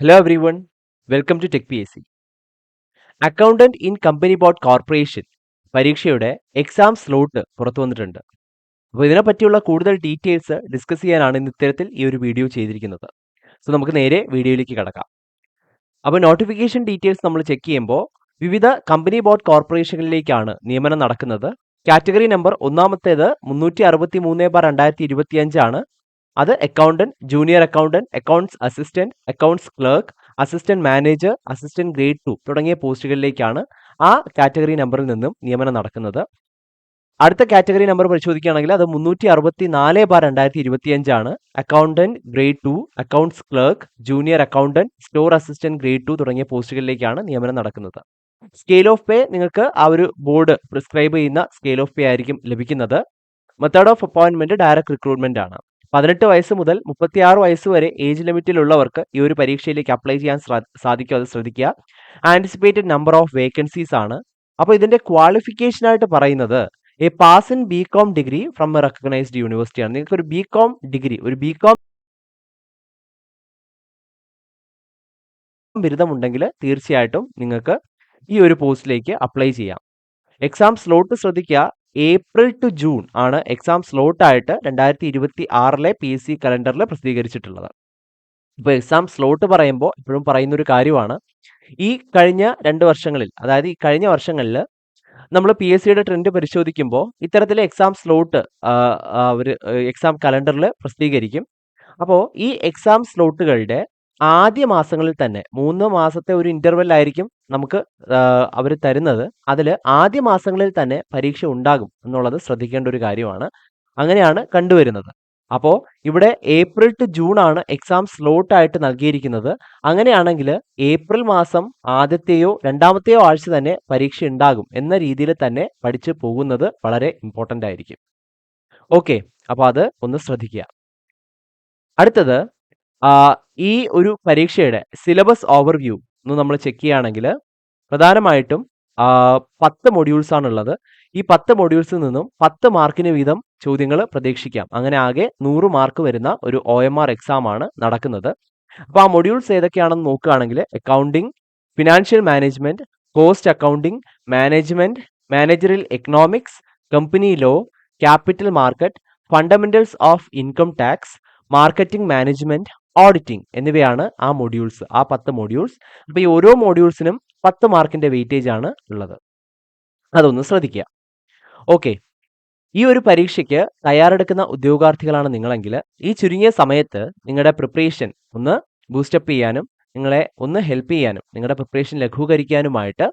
Hello everyone, welcome to Tech PSC. Accountant in company board corporation പരീക്ഷയുടെ exam slot പുറത്തു വന്നിട്ടുണ്ട്. അപ്പോൾ ഇതിനെ പറ്റിയുള്ള കൂടുതൽ ഡീറ്റെയിൽസ് ഡിസ്കസ് ചെയ്യാനാണ് ഇന്ന് ഇത്തരത്തിൽ ഈ ഒരു വീഡിയോ ചെയ്തിരിക്കുന്നത്. സോ നമുക്ക് നേരെ വീഡിയോയിലേക്ക് കടക്കാം. അപ്പോൾ നോട്ടിഫിക്കേഷൻ ഡീറ്റെയിൽസ് നമ്മൾ ചെക്ക് ചെയ്യുമ്പോൾ വിവിധ കമ്പനി ബോർഡ് കോർപ്പറേഷനിലേക്കാണ് നിയമനം നടക്കുന്നത്. കാറ്റഗറി നമ്പർ ഒന്നാമത്തേത് മുന്നൂറ്റി അറുപത്തി മൂന്ന് ബാർ രണ്ടായിരത്തി ഇരുപത്തി അഞ്ചാണ് അത് accountant junior accountant accounts assistant accounts clerk assistant manager assistant grade two തുടങ്ങിയ പോസ്റ്റുകളിലേക്കാണ് ആ കാറ്റഗറി നമ്പറിൽ നിന്നും നിയമനം നടക്കുന്നത്. അടുത്ത കാറ്റഗറി നമ്പർ പരിശോധിക്കുകയാണെങ്കിൽ അത് മുന്നൂറ്റി അറുപത്തി നാല് ബാർ രണ്ടായിരത്തി ഇരുപത്തിയഞ്ചാണ് accountant grade two accounts clerk junior accountant store assistant grade two തുടങ്ങിയ പോസ്റ്റുകളിലേക്കാണ് നിയമനം നടക്കുന്നത്. സ്കെയിൽ ഓഫ് പേ നിങ്ങൾക്ക് ആ ഒരു ബോർഡ് പ്രിസ്ക്രൈബ് ചെയ്യുന്ന സ്കെയിൽ ഓഫ് പേ ആയിരിക്കും ലഭിക്കുന്നത്. മെത്തേഡ് ഓഫ് അപ്പോയിൻമെന്റ് ഡയറക്ട് റിക്രൂട്ട്മെന്റ് ആണ്. പതിനെട്ട് വയസ്സ് മുതൽ മുപ്പത്തിയാറ് വയസ്സ് വരെ ഏജ് ലിമിറ്റിലുള്ളവർക്ക് ഈ ഒരു പരീക്ഷയിലേക്ക് അപ്ലൈ ചെയ്യാൻ സാധിക്കും അത് ശ്രദ്ധിക്കുക. ആന്റിസിപ്പേറ്റഡ് നമ്പർ ഓഫ് വേക്കൻസീസ് ആണ്. അപ്പോൾ ഇതിന്റെ ക്വാളിഫിക്കേഷൻ ആയിട്ട് പറയുന്നത് a pass in B com degree from a recognised university ആണ്. നിങ്ങൾക്ക് ഒരു ബി കോം ഡിഗ്രി ഒരു ബി കോം ബിരുദമുണ്ടെങ്കിൽ തീർച്ചയായിട്ടും നിങ്ങൾക്ക് ഈ ഒരു പോസ്റ്റിലേക്ക് അപ്ലൈ ചെയ്യാം. എക്സാം സ്ലോട്ട് ശ്രദ്ധിക്കുക. ഏപ്രിൽ ടു ജൂൺ ആണ് എക്സാം സ്ലോട്ടായിട്ട് രണ്ടായിരത്തി ഇരുപത്തി ആറിലെ പി എസ് സി കലണ്ടറിൽ പ്രസിദ്ധീകരിച്ചിട്ടുള്ളത്. ഇപ്പോൾ എക്സാം സ്ലോട്ട് പറയുമ്പോൾ ഇപ്പോഴും പറയുന്ന ഒരു കാര്യമാണ്. ഈ കഴിഞ്ഞ രണ്ട് വർഷങ്ങളിൽ അതായത് ഈ കഴിഞ്ഞ വർഷങ്ങളിൽ നമ്മൾ പി എസ് സിയുടെ ട്രെൻഡ് പരിശോധിക്കുമ്പോൾ ഇത്തരത്തിലെ എക്സാം സ്ലോട്ട് ഒരു എക്സാം കലണ്ടറിൽ പ്രസിദ്ധീകരിക്കും. അപ്പോൾ ഈ എക്സാം സ്ലോട്ടുകളുടെ ആദ്യ മാസങ്ങളിൽ തന്നെ മൂന്ന് മാസത്തെ ഒരു ഇന്റർവെൽ ആയിരിക്കും നമുക്ക് അവർ തരുന്നത്. അതിൽ ആദ്യ മാസങ്ങളിൽ തന്നെ പരീക്ഷ ഉണ്ടാകും എന്നുള്ളത് ശ്രദ്ധിക്കേണ്ട ഒരു കാര്യമാണ്. അങ്ങനെയാണ് കണ്ടുവരുന്നത്. അപ്പോൾ ഇവിടെ ഏപ്രിൽ ടു ജൂൺ ആണ് എക്സാം സ്ലോട്ട് ആയിട്ട് നൽകിയിരിക്കുന്നത്. അങ്ങനെയാണെങ്കിൽ ഏപ്രിൽ മാസം ആദ്യത്തെയോ രണ്ടാമത്തെയോ ആഴ്ച തന്നെ പരീക്ഷ ഉണ്ടാകും എന്ന രീതിയിൽ തന്നെ പഠിച്ചു പോകുന്നത് വളരെ ഇമ്പോർട്ടന്റ് ആയിരിക്കും. ഓക്കെ അപ്പോൾ അത് ഒന്ന് ശ്രദ്ധിക്കുക. അടുത്തത് ഈ ഒരു പരീക്ഷയുടെ സിലബസ് ഓവർവ്യൂ ഒന്ന് നമ്മൾ ചെക്ക് ചെയ്യുകയാണെങ്കിൽ പ്രധാനമായിട്ടും പത്ത് മൊഡ്യൂൾസ് ആണുള്ളത്. ഈ പത്ത് മൊഡ്യൂൾസിൽ നിന്നും പത്ത് മാർക്കിന് വീതം ചോദ്യങ്ങൾ പ്രതീക്ഷിക്കാം. അങ്ങനെ ആകെ നൂറ് മാർക്ക് വരുന്ന ഒരു ഒ എം ആർ എക്സാം ആണ് നടക്കുന്നത്. അപ്പോൾ ആ മൊഡ്യൂൾസ് ഏതൊക്കെയാണെന്ന് നോക്കുകയാണെങ്കിൽ accounting financial management cost accounting management മാനേജറിൽ economics company law capital market fundamentals of income tax marketing management auditing എന്നിവയാണ് ആ മോഡ്യൂൾസ് ആ പത്ത് മോഡ്യൂൾസ് അപ്പോൾ ഈ ഓരോ മോഡ്യൂൾസിനും പത്ത് മാർക്കിന്റെ വെയിറ്റേജ് ആണ് ഉള്ളത്. അതൊന്ന് ശ്രദ്ധിക്കുക. ഓക്കെ ഈ ഒരു പരീക്ഷയ്ക്ക് തയ്യാറെടുക്കുന്ന ഉദ്യോഗാർത്ഥികളാണ് നിങ്ങളെങ്കിൽ ഈ ചുരുങ്ങിയ സമയത്ത് നിങ്ങളുടെ പ്രിപ്പറേഷൻ ഒന്ന് ബൂസ്റ്റപ്പ് ചെയ്യാനും നിങ്ങളെ ഒന്ന് ഹെൽപ്പ് ചെയ്യാനും നിങ്ങളുടെ preparation ലഘൂകരിക്കാനുമായിട്ട്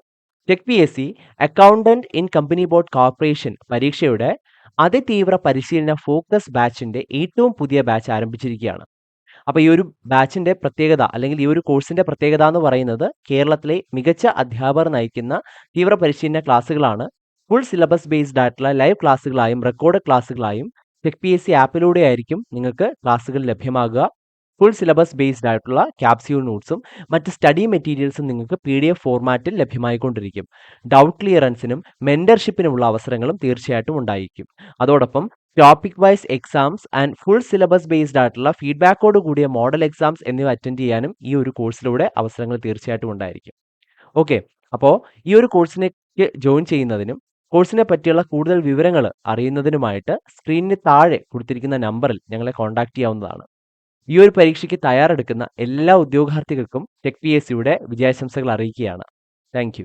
Tech P S C accountant in company board corporation പരീക്ഷയുടെ അതിതീവ്ര പരിശീലന ഫോക്കസ് ബാച്ചിന്റെ ഏറ്റവും പുതിയ ബാച്ച് ആരംഭിച്ചിരിക്കുകയാണ്. അപ്പോൾ ഈ ഒരു ബാച്ചിന്റെ പ്രത്യേകത അല്ലെങ്കിൽ ഈ ഒരു കോഴ്സിന്റെ പ്രത്യേകത എന്ന് പറയുന്നത് കേരളത്തിലെ മികച്ച അധ്യാപകർ നയിക്കുന്ന തീവ്ര പരിശീലന ക്ലാസ്സുകളാണ്. ഫുൾ സിലബസ് ബേസ്ഡ് ആയിട്ടുള്ള ലൈവ് ക്ലാസ്സുകളായും റെക്കോർഡ് ക്ലാസ്സുകളായും ടെക് പി എസ് സി ആപ്പിലൂടെ ആയിരിക്കും നിങ്ങൾക്ക് ക്ലാസ്സുകൾ ലഭ്യമാകുക. ഫുൾ സിലബസ് ബേസ്ഡ് ആയിട്ടുള്ള ക്യാപ്സ്യൂൾ നോട്ട്സും മറ്റ് സ്റ്റഡി മെറ്റീരിയൽസും നിങ്ങൾക്ക് പി ഡി എഫ് ഫോർമാറ്റിൽ ലഭ്യമായിക്കൊണ്ടിരിക്കും. ഡൗട്ട് ക്ലിയറൻസിനും മെന്റർഷിപ്പിനുമുള്ള അവസരങ്ങളും തീർച്ചയായിട്ടും ഉണ്ടായിരിക്കും. അതോടൊപ്പം topic wise exams and full syllabus based ആയിട്ടുള്ള ഫീഡ്ബാക്കോട് കൂടിയ മോഡൽ എക്സാംസ് എന്നിവ അറ്റൻഡ് ചെയ്യാനും ഈ ഒരു കോഴ്സിലൂടെ അവസരങ്ങൾ തീർച്ചയായിട്ടും ഉണ്ടായിരിക്കും. ഓക്കെ അപ്പോൾ ഈ ഒരു കോഴ്സിനേക്ക് ജോയിൻ ചെയ്യുന്നതിനും കോഴ്സിനെ പറ്റിയുള്ള കൂടുതൽ വിവരങ്ങൾ അറിയുന്നതിനുമായിട്ട് സ്ക്രീനിന് താഴെ കൊടുത്തിരിക്കുന്ന നമ്പറിൽ ഞങ്ങളെ കോൺടാക്ട് ചെയ്യാവുന്നതാണ്. ഈ ഒരു പരീക്ഷയ്ക്ക് തയ്യാറെടുക്കുന്ന എല്ലാ ഉദ്യോഗാർത്ഥികൾക്കും ടെക് പി എസ് സിയുടെ വിജയാശംസകൾ അറിയിക്കുകയാണ്. താങ്ക്